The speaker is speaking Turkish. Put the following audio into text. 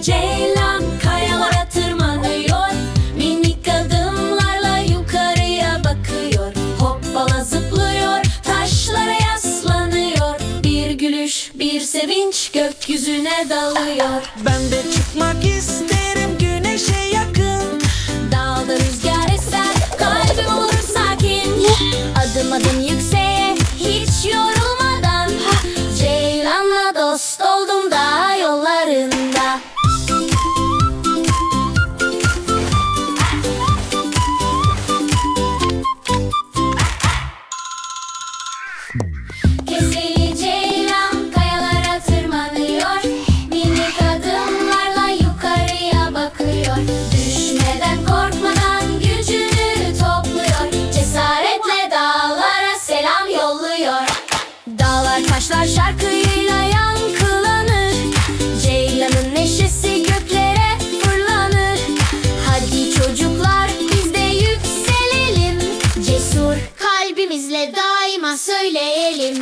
Ceylan kayalara tırmanıyor. Minik adımlarla yukarıya bakıyor. Hoppala zıplıyor taşlara yaslanıyor. Bir gülüş bir sevinç gökyüzüne dalıyor. Ben de Keseli ceylan kayalara tırmanıyor. Minik adımlarla yukarıya bakıyor. Düşmeden korkmadan gücünü topluyor. Cesaretle dağlara selam yolluyor. Dağlar taşlar şarkıyla yankılanır. Ceylanın neşesi göklere fırlanır. Hadi çocuklar biz de yükselelim. Cesur kalbimizle söyleyelim